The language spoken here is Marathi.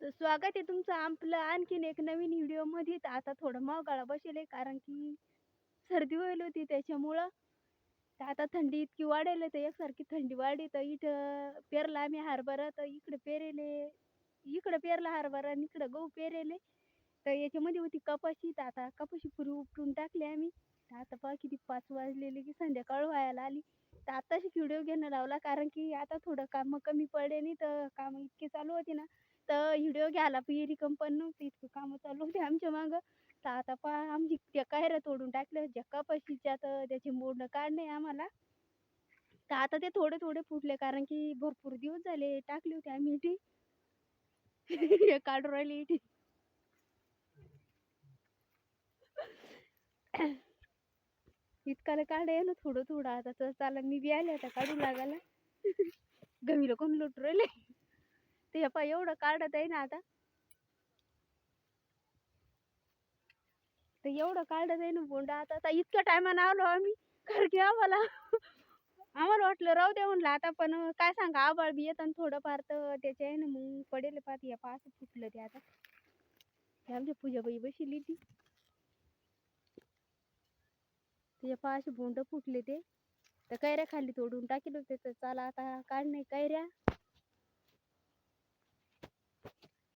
तर स्वागत आहे तुमचं आपलं आणखीन एक नवीन व्हिडिओमध्ये तर आता थोडं मावगाळा बसेल आहे कारण की सर्दी होईल होती त्याच्यामुळं. तर आता थंडी इतकी वाढेल तर एकसारखी थंडी वाढली तर इथं पेरला आम्ही हरभरा तर इकडे पेरेले इकडं पेरला हरभरा आणि इकडं गहू पेरेले. तर याच्यामध्ये होती कपाशी तर आता कपाशी पुरी उपटून टाकली आम्ही. तर आता पहा किती पाच वाजलेले की संध्याकाळ व्हायला आली. तर आताशी व्हिडिओ घेणं लावला कारण की आता थोडं कामं कमी पडले नाही तर कामं इतके चालू होते ना. तर व्हिडिओ घ्यायला पिरी कंपन नव्हती. इतकं कामं चालू होते आमच्या मागं. तर आता पहा आमची त्या तोडून टाकल्या. जकापाशीच्या तर त्याची मोडणं काढणे आम्हाला. तर आता ते थोडे थोडे फुटले कारण की भरपूर दिवस झाले टाकली होती आम्ही इथे हे काढून राहिली इटी. इतकाला काढे ना थोडं थोडं. आता तर चाला मी बी आले आता काढू लागायला. गमीला कोण लुटू राहिले? ते पा एवढं काढत आहे ना आता. तर एवढं काढत आहे ना बोंडा. आता आता इतक्या टायमानं आलो आम्ही कारण की आम्हाला. आम्हाला वाटलं राहू दे म्हणलं. आता पण काय सांगा आबाळ बी येतं थोडंफार तर. त्याच्या आहे ना मग पडेल पाहत या पा असं फुटलं ते आता. ते आमच्या पूजाबाई बसली ती. त्याच्या पा असे बोंड फुटले ते. तर कैऱ्या खाली तोडून टाकेल होते तर चला आता काढणे कैऱ्या.